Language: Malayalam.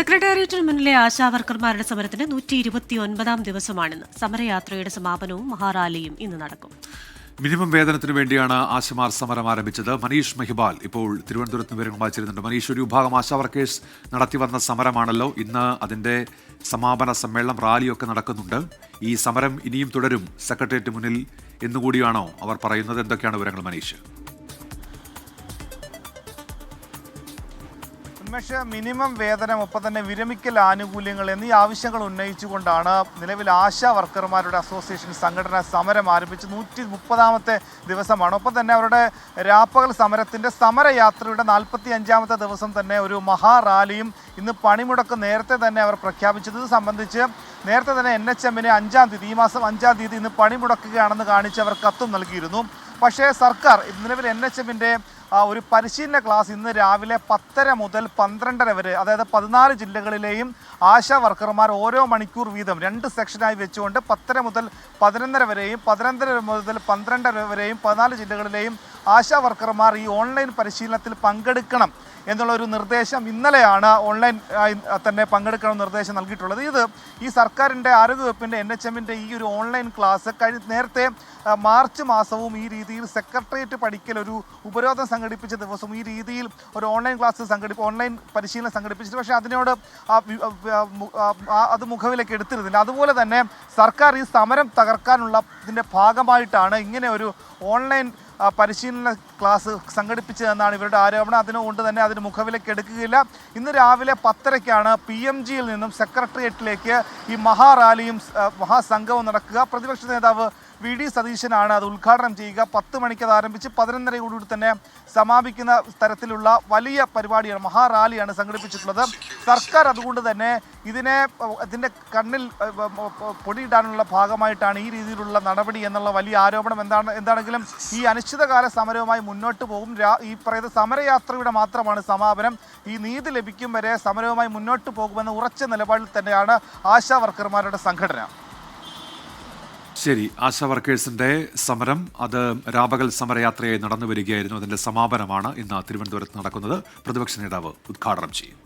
സെക്രട്ടേറിയറ്റിന് മുന്നിലെ ആശാവർക്കർമാരുടെ സമരത്തിന് നൂറ്റി ഇരുപത്തി ഒൻപതാം ദിവസമാണിന്ന്. സമരയാത്രയുടെ സമാപനവും മഹാറാലിയും ഇന്ന് നടക്കും. മിനിമം വേതനത്തിന് വേണ്ടിയാണ് ആശമാർ സമരം ആരംഭിച്ചത്. മനീഷ് മെഹിബാൽ ഇപ്പോൾ തിരുവനന്തപുരത്ത് വിവരങ്ങളുമായി ചേരുന്നുണ്ട് മനീഷ് ഒരു വിഭാഗം ആശാവർക്കേഴ്സ് നടത്തി വന്ന സമരമാണല്ലോ. ഇന്ന് അതിന്റെ സമാപന സമ്മേളനം റാലിയൊക്കെ നടക്കുന്നുണ്ട്. ഈ സമരം ഇനിയും തുടരും. സെക്രട്ടേറിയറ്റ് മുന്നിൽ എന്നുകൂടിയാണോ അവർ പറയുന്നത്? എന്തൊക്കെയാണ് വിവരങ്ങൾ മനീഷ്? ഉന്മേഷ മിനിമം വേതനം ഒപ്പം തന്നെ വിരമിക്കൽ ആനുകൂല്യങ്ങൾ എന്നീ ആവശ്യങ്ങൾ ഉന്നയിച്ചുകൊണ്ടാണ് നിലവിൽ ആശാ വർക്കർമാരുടെ അസോസിയേഷൻ സംഘടന സമരം ആരംഭിച്ച് നൂറ്റി മുപ്പതാമത്തെ ദിവസമാണ്. ഒപ്പം തന്നെ അവരുടെ രാപ്പകൽ സമരത്തിന്റെ സമരയാത്രയുടെ നാൽപ്പത്തി അഞ്ചാമത്തെ ദിവസം തന്നെ ഒരു മഹാറാലിയും ഇന്ന് പണിമുടക്ക് നേരത്തെ തന്നെ അവർ പ്രഖ്യാപിച്ചത്. സംബന്ധിച്ച് നേരത്തെ തന്നെ എൻ എച്ച് എമ്മിന് അഞ്ചാം തീയതി ഈ മാസം അഞ്ചാം തീയതി ഇന്ന് പണിമുടക്കുകയാണെന്ന് കാണിച്ച് അവർ കത്തും നൽകിയിരുന്നു. പക്ഷേ സർക്കാർ നിലവിൽ എൻ എച്ച് എമ്മിന്റെ ഒരു പരിശീലന ക്ലാസ് ഇന്ന് രാവിലെ പത്തര മുതൽ പന്ത്രണ്ടര വരെ അതായത് പതിനാല് ജില്ലകളിലെയും ആശാ വർക്കർമാർ ഓരോ മണിക്കൂർ വീതം രണ്ട് സെക്ഷനായി വെച്ചുകൊണ്ട് പത്തര മുതൽ പതിനൊന്നര വരെയും പതിനൊന്നര മുതൽ പന്ത്രണ്ടര വരെയും പതിനാല് ജില്ലകളിലെയും ആശാ വർക്കർമാർ ഈ ഓൺലൈൻ പരിശീലനത്തിൽ പങ്കെടുക്കണം. എന്നുള്ള ഒരു നിർദ്ദേശം ഇന്നലെയാണ് ഓൺലൈൻ തന്നെ പങ്കെടുക്കണം നിർദ്ദേശം നൽകിയിട്ടുള്ളത്. ഇത് ഈ സർക്കാരിന്റെ ആരോഗ്യവകുപ്പിന്റെ എൻ എച്ച് എമ്മിന്റെ ഈ ഒരു ഓൺലൈൻ ക്ലാസ് കഴി നേരത്തെ മാർച്ച് മാസവും ഈ രീതിയിൽ സെക്രട്ടേറിയറ്റ് പഠിക്കൽ ഒരു ഉപരോധം സംഘടിപ്പിച്ച ദിവസം ഈ രീതിയിൽ ഒരു ഓൺലൈൻ ക്ലാസ് സംഘടിപ്പി ഓൺലൈൻ പരിശീലനം സംഘടിപ്പിച്ചിട്ട് പക്ഷേ അതിനോട് അത് മുഖവിലേക്ക് എടുത്തിരുന്നില്ല. അതുപോലെ തന്നെ സർക്കാർ ഈ സമരം തകർക്കാനുള്ള ഇതിന്റെ ഭാഗമായിട്ടാണ് ഇങ്ങനെ ഒരു ഓൺലൈൻ പരിശീലന ക്ലാസ് സംഘടിപ്പിച്ചതെന്നാണ് ഇവരുടെ ആരോപണം. അതിനുകൊണ്ട് തന്നെ അതിന് മുഖവിലേക്ക് എടുക്കുകയില്ല. ഇന്ന് രാവിലെ പത്തരയ്ക്കാണ് പി എം ജിയിൽ നിന്നും സെക്രട്ടേറിയറ്റിലേക്ക് ഈ മഹാറാലിയും മഹാസംഘവും നടക്കുക. പ്രതിപക്ഷ നേതാവ് വി ഡി സതീശനാണ് അത് ഉദ്ഘാടനം ചെയ്യുക. പത്ത് മണിക്ക് അത് ആരംഭിച്ച് പതിനൊന്നരയോടുകൂടി തന്നെ സമാപിക്കുന്ന തരത്തിലുള്ള വലിയ പരിപാടിയാണ് മഹാറാലിയാണ് സംഘടിപ്പിച്ചിട്ടുള്ളത്. സർക്കാർ അതുകൊണ്ട് തന്നെ ഇതിനെ ഇതിന്റെ കണ്ണിൽ പൊടിയിടാനുള്ള ഭാഗമായിട്ടാണ് ഈ രീതിയിലുള്ള നടപടി എന്നുള്ള വലിയ ആരോപണം എന്താണ് എന്താണെങ്കിലും ഈ അനിശ്ചിതകാല സമരവുമായി മുന്നോട്ട് പോകും. ഈ പറയുന്ന സമരയാത്രയുടെ മാത്രമാണ് സമാപനം. ഈ നീതി ലഭിക്കും വരെ സമരവുമായി മുന്നോട്ട് പോകുമെന്ന ഉറച്ച നിലപാടിൽ തന്നെയാണ് ആശാ വർക്കർമാരുടെ സംഘടന. ശരി ആശാ വർക്കേഴ്സിന്റെ സമരം അത് രാപകൽ സമരയാത്രയായി നടന്നു വരികയായിരുന്നു. അതിന്റെ സമാപനമാണ് ഇന്ന് തിരുവനന്തപുരത്ത് നടക്കുന്നത്. പ്രതിപക്ഷ നേതാവ് ഉദ്ഘാടനം ചെയ്യും.